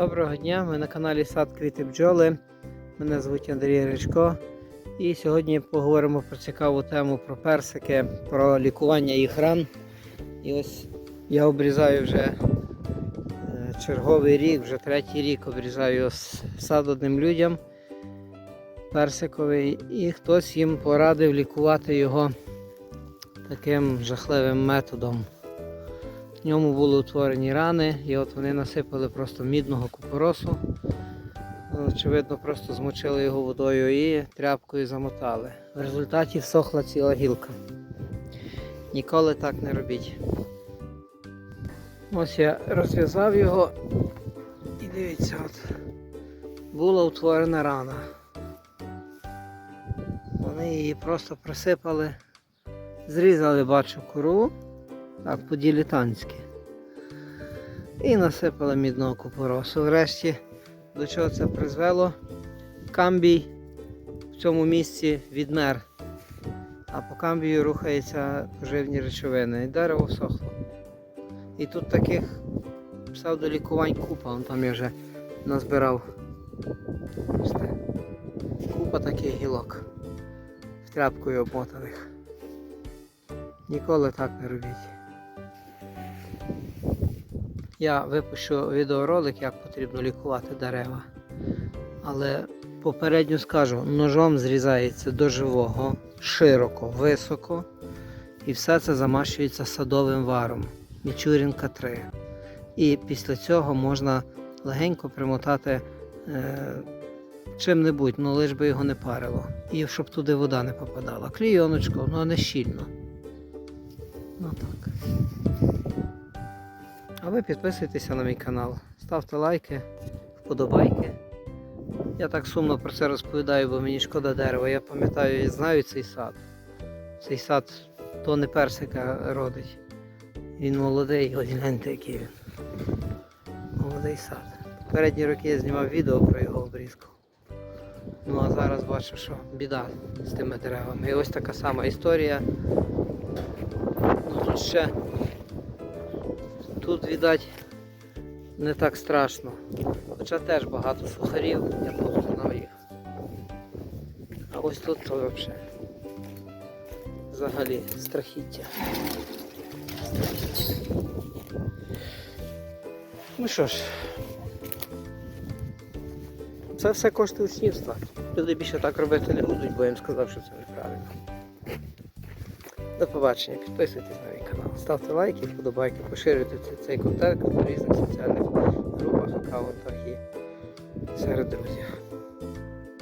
Доброго дня, ми на каналі Сад Квіти Бджоли. Мене звуть Андрій Ричко. І сьогодні поговоримо про цікаву тему про персики, про лікування їх ран. І ось я обрізаю вже е, черговий рік, вже третій рік обрізаю сад одним людям персиковий, і хтось їм порадив лікувати його таким жахливим методом. В ньому були утворені рани, і от вони насипали просто мідного купоросу. Очевидно, просто змочили його водою і тряпкою замотали. В результаті всохла ціла гілка. Ніколи так не робіть. Ось я розв'язав його і дивіться, от була утворена рана. Вони її просто присипали, зрізали, бачу, кору, так, по-ділітанськи. І насипали мідного купоросу. Врешті, до чого це призвело? Камбій в цьому місці відмер. А по камбію рухаються поживні речовини. І дерево всохло. І тут таких псевдолікувань купа, Вон там я вже назбирав. Купа таких гілок. В тряпкою обмотаних. Ніколи так не робіть. Я випущу відеоролик, як потрібно лікувати дерева. Але попередньо скажу, ножом зрізається до живого, широко, високо. І все це замащується садовим варом. Мічурінка 3. І після цього можна легенько примотати е, чим-небудь, ну лиш би його не парило. І щоб туди вода не попадала. Клійоночку, ну не щільно. Ну так. А ви підписуйтеся на мій канал, ставте лайки, вподобайки. Я так сумно про це розповідаю, бо мені шкода дерева. Я пам'ятаю, я знаю цей сад. Цей сад то не персика родить. Він молодий, ось гляньте, який він. Молодий сад. Попередні роки я знімав відео про його обрізку. Ну а зараз бачу, що біда з тими деревами. І ось така сама історія. Ну тут ще тут, видать, не так страшно. Хоча теж багато сухарів, я повзнав їх. А ось тут то взагалі. Взагалі страхіття. Ну що ж, це все коштує учнівства. Люди більше так робити не будуть, бо я їм сказав, що це неправильно. До побачення, підписуйтесь на мій канал, ставте лайки, вподобайки, поширюйте цей, контент в різних соціальних групах, аккаунтах і серед друзів.